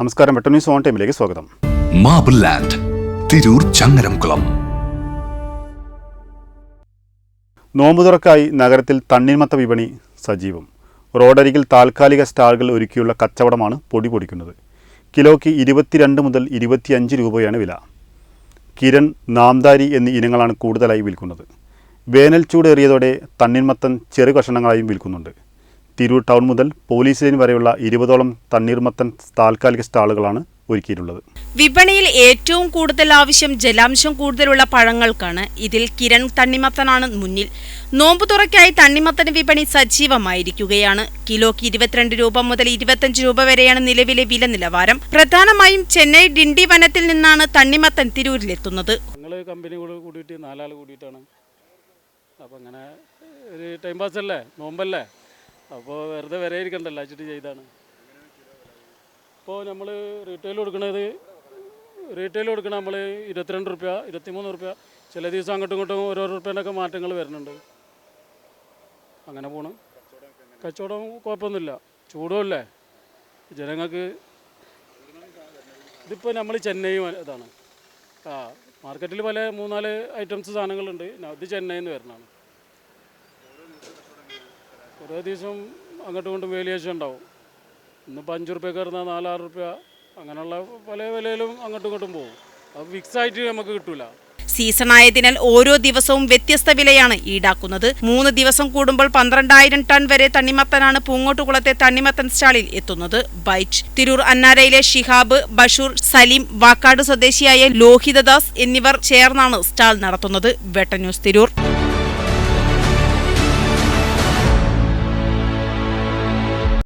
നമസ്കാരം. വെട്ട news on ടൈമിലേക്ക് സ്വാഗതം. Marble land Tirur Changaramkulam. നോമ്പുതുറക്കായി നഗരത്തിൽ തണ്ണീർമത്ത വിപണി സജീവം. റോഡരികിൽ താൽക്കാലിക സ്റ്റാളുകൾ ഒരുക്കിയുള്ള കച്ചവടമാണ് പൊടി പൊടിക്കുന്നത്. കിലോയ്ക്ക് ഇരുപത്തിരണ്ട് മുതൽ ഇരുപത്തിയഞ്ച് രൂപയാണ് വില. കിരൺ നാംദാരി എന്നീ ഇനങ്ങളാണ് കൂടുതലായി വിൽക്കുന്നത്. വേനൽ ചൂടേറിയതോടെ തണ്ണിമത്തൻ ചെറു കഷണങ്ങളായും വിൽക്കുന്നുണ്ട്. തിരൂർ ടൗൺ മുതൽ പോലീസ് ലൈൻ വരെയുള്ള ഇരുപതോളം തണ്ണീർമത്തൻ താൽക്കാലിക സ്റ്റാളുകളാണ് ഒരുക്കിയിട്ടുള്ളത്. വിപണിയിൽ ഏറ്റവും കൂടുതൽ ആവശ്യം ജലാംശം കൂടുതലുള്ള പഴങ്ങൾക്കാണ്. ഇതിൽ കിരൺ തണ്ണിമത്തനാണ് മുന്നിൽ. നോമ്പു തുറയ്ക്കായി തണ്ണിമത്തൻ വിപണി സജീവമായിരിക്കുകയാണ്. കിലോയ്ക്ക് ഇരുപത്തിരണ്ട് രൂപ മുതൽ ഇരുപത്തഞ്ച് രൂപ വരെയാണ് നിലവിലെ വില നിലവാരം. പ്രധാനമായും ചെന്നൈ ഡിണ്ടി വനത്തിൽ നിന്നാണ് തണ്ണിമത്തൻ തിരൂരിലെത്തുന്നത്. ഞങ്ങൾ കമ്പനി കൂടിയിട്ട് നാലാൾ കൂടിയിട്ടാണ്. അപ്പോൾ അങ്ങനെ ഒരു ടൈം പാസ് അല്ലേ? നോമ്പല്ലേ? അപ്പോൾ വെറുതെ വരെ ഇരിക്കണ്ടല്ലോ അച്ചിട്ട് ചെയ്താണ്. ഇപ്പോൾ നമ്മൾ റീറ്റെയിൽ കൊടുക്കുന്നത് റീറ്റെയിൽ കൊടുക്കണ നമ്മൾ ഇരുപത്തിരണ്ട് റുപ്യ ഇരുപത്തിമൂന്ന് റുപ്യ ചില ദിവസം അങ്ങോട്ടും ഇങ്ങോട്ടും ഓരോ റുപ്യേന്റെയൊക്കെ മാറ്റങ്ങൾ വരുന്നുണ്ട്. അങ്ങനെ പോണം. കച്ചവടം കുഴപ്പമൊന്നുമില്ല. ചൂടുമല്ലേ ജനങ്ങൾക്ക് ഇതിപ്പോൾ നമ്മൾ ചെന്നൈ ഇതാണ്. ആ മാർക്കറ്റിൽ പല മൂന്നാൽ ഐറ്റംസ് സാധനങ്ങളുണ്ട്. ഇത് ചെന്നൈയിൽ നിന്ന് വരുന്നതാണ്. ഓരോ ദിവസം അങ്ങോട്ടും ഇങ്ങോട്ടും വേലിയേഷൻ ഉണ്ടാവും. ഇന്നിപ്പോൾ അഞ്ച് റുപ്യക്ക് വരുന്ന നാലാറ് റുപ്യ അങ്ങനെയുള്ള പല വിലയിലും അങ്ങോട്ടും ഇങ്ങോട്ടും പോകും. അത് ഫിക്സ് ആയിട്ട് നമുക്ക് കിട്ടൂല. സീസൺ ആയതിനാൽ ഓരോ ദിവസവും വ്യത്യസ്ത വിലയാണ് ഈടാക്കുന്നത്. മൂന്ന് ദിവസം കൂടുമ്പോൾ പന്ത്രണ്ടായിരം ടൺ വരെ തണ്ണിമത്തനാണ് പൂങ്ങോട്ടുകുളത്തെ തണ്ണിമത്തൻ സ്റ്റാളിൽ എത്തുന്നത്. ബൈറ്റ് തിരൂർ അന്നാരയിലെ ഷിഹാബ് ബഷൂർ സലീം വാക്കാട് സ്വദേശിയായ ലോഹിതദാസ് എന്നിവർ ചേർന്നാണ് സ്റ്റാൾ നടത്തുന്നത്. വെട്ട ന്യൂസ് തിരൂർ.